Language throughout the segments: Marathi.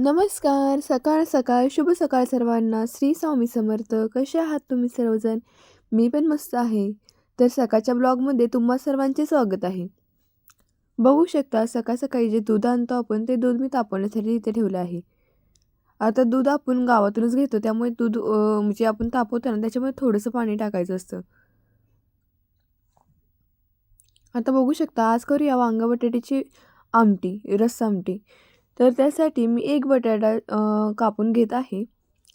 नमस्कार सकाळ सकाळ शुभ सकाळ सर्वांना. श्री स्वामी समर्थ. कसे आहात तुम्ही सर्वजण? मी पण मस्त आहे. तर सकाळच्या ब्लॉगमध्ये तुम्हा सर्वांचे स्वागत आहे. बघू शकता सकाळ सकाळी जे दूध आणतो आपण ते दूध मी तापवण्यासाठी इथे ठेवलं आहे. आता दूध आपण गावातूनच घेतो त्यामुळे दूध म्हणजे आपण तापवतो ना त्याच्यामध्ये थोडंसं पाणी टाकायचं असतं. आता बघू शकता आज करूया वांगा बटाट्याची आमटी रस्सा आमटी. तर त्यासाठी मी एक बटाटा कापून घेत आहे.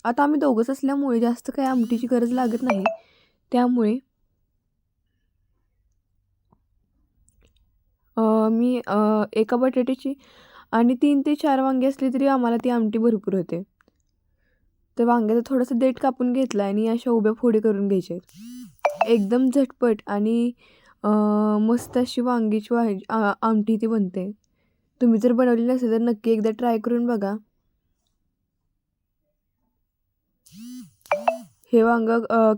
आता आम्ही दोघंच असल्यामुळे जास्त काही आमटीची गरज लागत नाही. त्यामुळे मी एका बटाट्याची आणि तीन ते चार वांगी असली तरी आम्हाला ती आमटी भरपूर होते. तर वांग्याचा थोडासा देठ कापून घेतला आणि अशा उभ्या फोडी करून घ्यायच्या एकदम झटपट आणि मस्त अशी वांगीची वा आमटी ती बनते. तुम्ही जर बनवली नसेल तर नक्की एकदा ट्राय करून बघा. हे वांग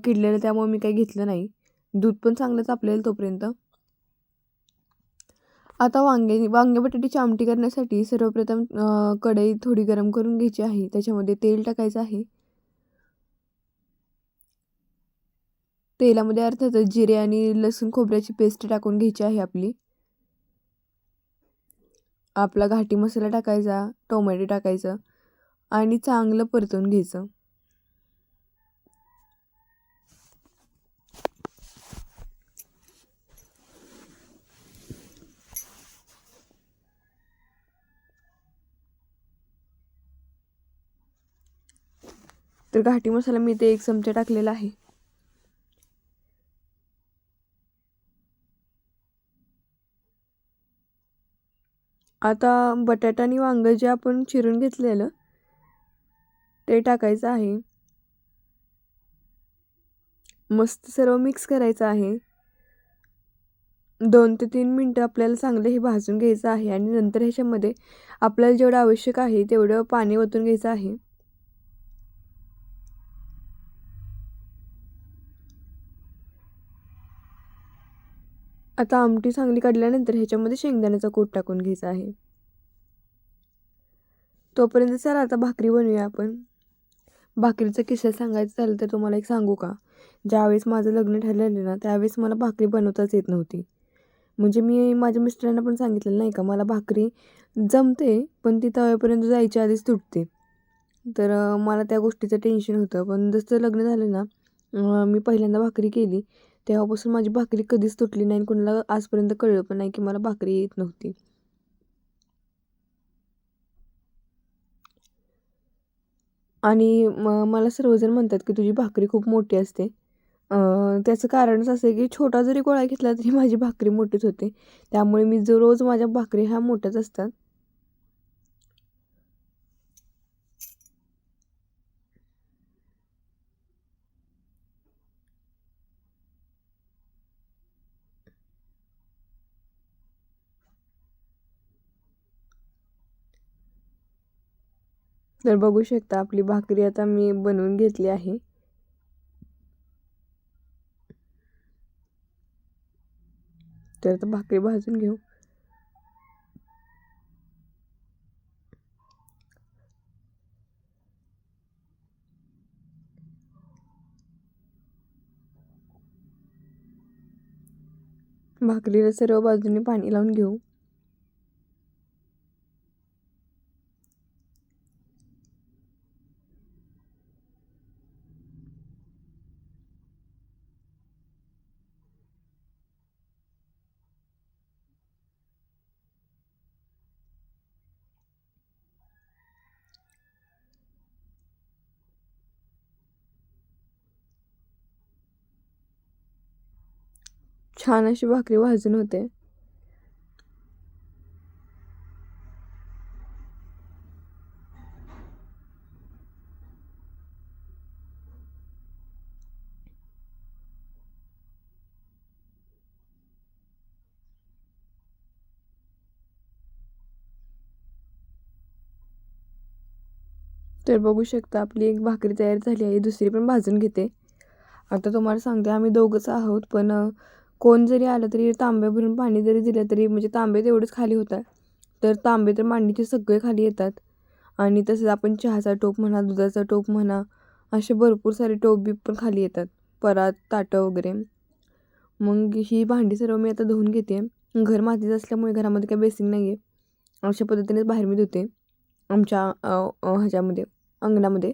किडलेलं त्यामुळे मी काही घेतलं नाही. दूध पण चांगलं तापलेलं तोपर्यंत. आता वांगे वांगे बटाट्याची आमटी करण्यासाठी सर्वप्रथम कढई थोडी गरम करून घ्यायची आहे. त्याच्यामध्ये तेल टाकायचं आहे. तेलामध्ये अर्थातच जिरे आणि लसूण खोबऱ्याची पेस्ट टाकून घ्यायची आहे आपली. आपला घाटी मसाला टाकायचा टोमॅटो टाकायचं आणि चांगलं परतून घ्यायचं. तर घाटी मसाला मी ते एक चमचा टाकलेला आहे. आता बटाटा आणि वांगं जे आपण चिरून घेतलेलं ते टाकायचं आहे. मस्त सर्व मिक्स करायचं आहे. दोन ते तीन मिनटं आपल्याला चांगलं हे भाजून घ्यायचं आहे आणि नंतर ह्याच्यामध्ये आपल्याला जेवढं आवश्यक आहे तेवढं पाणी ओतून घ्यायचं आहे. आता आमटी चांगली काढल्यानंतर ह्याच्यामध्ये शेंगदाण्याचा कूट टाकून घ्यायचा आहे. तोपर्यंत चला आता भाकरी बनवूया आपण. भाकरीचा किस्सा सांगायचं झालं तर तुम्हाला एक सांगू का? ज्यावेळेस माझं लग्न ठरलेलं ना त्यावेळेस मला भाकरी बनवताच येत नव्हती. म्हणजे मी माझ्या मिस्टरांना पण सांगितलेलं नाही का मला भाकरी जमते पण ती तव्यापर्यंत जायच्या आधीच तुटते. तर मला त्या गोष्टीचं टेन्शन होतं. पण जसं लग्न झालं ना मी पहिल्यांदा भाकरी केली. तेव्हापासून माझी भाकरी कधीच तुटली नाही आणि कोणाला आजपर्यंत कळलं पण नाही की मला भाकरी येत नव्हती. आणि म मला सर्वजण म्हणतात की तुझी भाकरी खूप मोठी असते. त्याचं कारणच असं आहे की छोटा जरी गोळा घेतला तरी माझी भाकरी मोठीच होते. त्यामुळे मी जो रोज माझ्या भाकरी ह्या मोठ्याच असतात. तर बघू शकता आपली भाकरी आता मी बनवून घेतली आहे. तर आता भाकरी भाजून घेऊ. भाकरीला सर्व बाजूने पाणी लावून घेऊ. छान अशी भाकरी भाजून होते. तर बघू शकता आपली एक भाकरी तयार झाली आहे दुसरी पण भाजून घेते. आता तुम्हाला सांगते आम्ही दोघंच आहोत पण कोण जरी आलं तरी तांब्या भरून पाणी जरी दिलं तरी म्हणजे तांबे तेवढेच खाली होतात. तर तांबे तर मांडीचे सगळे खाली येतात. आणि तसंच आपण चहाचा टोप म्हणा दुधाचा टोप म्हणा असे भरपूर सारे टोप बी पण खाली येतात. परात ताटं वगैरे. मग ही भांडी सर्व मी आता धुवून घेते. घर मातीचं असल्यामुळे घरामध्ये काही बेसिंग नाही आहे अशा पद्धतीनेच बाहेर मी धुते. आमच्या ह्याच्यामध्ये अंगणामध्ये.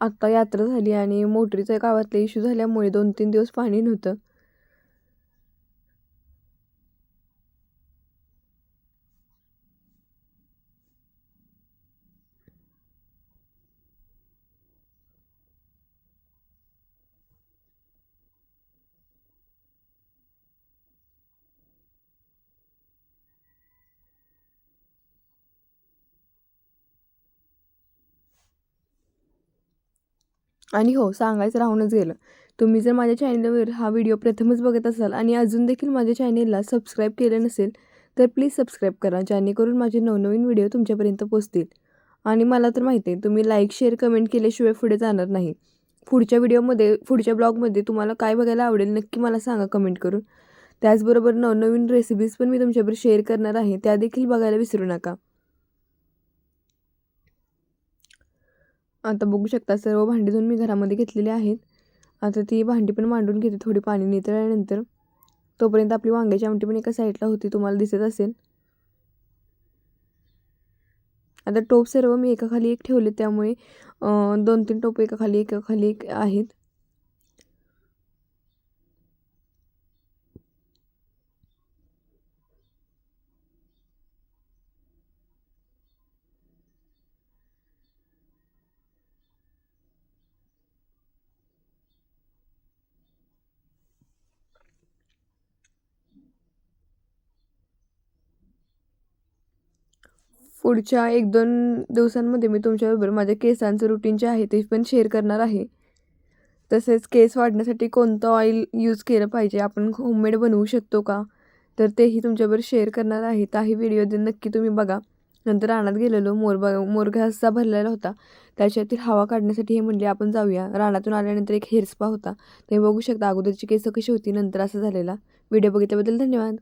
आत्ता यात्रा झाली आणि मोटरीचा गावातला इश्यू झाल्यामुळे दोन तीन दिवस पाणी नव्हतं. आणि हो सांगायचं राहूनच गेलं. तुम्ही जर माझ्या चॅनलवर हा व्हिडिओ प्रथमच बघत असाल आणि अजून देखील माझ्या चॅनेलला सबस्क्राईब केलं नसेल तर प्लीज सबस्क्राईब करा जेणेकरून माझे नवनवीन व्हिडिओ तुमच्यापर्यंत पोचतील आणि मला तर माहिती आहे तुम्ही लाईक शेअर कमेंट केल्याशिवाय पुढे जाणार नाही. पुढच्या व्हिडिओमध्ये पुढच्या ब्लॉगमध्ये तुम्हाला काय बघायला आवडेल नक्की मला सांगा कमेंट करून. त्याचबरोबर नवनवीन रेसिपीज पण मी तुमच्याबरोबर शेअर करणार आहे त्या देखील बघायला विसरू नका. आता बघू शकता सर्व भांडी धुवून मी घरामध्ये घेतलेली आहेत. आता ती भांडी पण मांडून घेते थोडी पाणी. नितळल्यानंतर तोपर्यंत आपली वांग्याची आमटी पण एका साईडला होती तुम्हाला दिसत असेल. आता टोप सर्व मी एकाखाली एक ठेवले त्यामुळे दोन तीन टोप एकाखाली एकाखाली एक आहेत. पुढच्या एक दोन दिवसांमध्ये मी तुमच्याबरोबर माझ्या केसांचं रुटीन जे आहे ते पण शेअर करणार आहे. तसेच केस वाढण्यासाठी कोणतं ऑइल यूज केलं पाहिजे? आपण होममेड बनवू शकतो का? तर तेही तुमच्याबरोबर शेअर करणार आहे. ताही व्हिडिओ दे नक्की तुम्ही बघा. नंतर रानात गेलेलो मोरबा मोरघासा मोर भरलेला होता. त्याच्यातील हवा काढण्यासाठी हे म्हणले आपण जाऊया. रानातून आल्यानंतर एक हेअर स्पा होता. ते बघू शकता अगोदरची केस कशी होती नंतर असं झालेला. व्हिडिओ बघितल्याबद्दल धन्यवाद.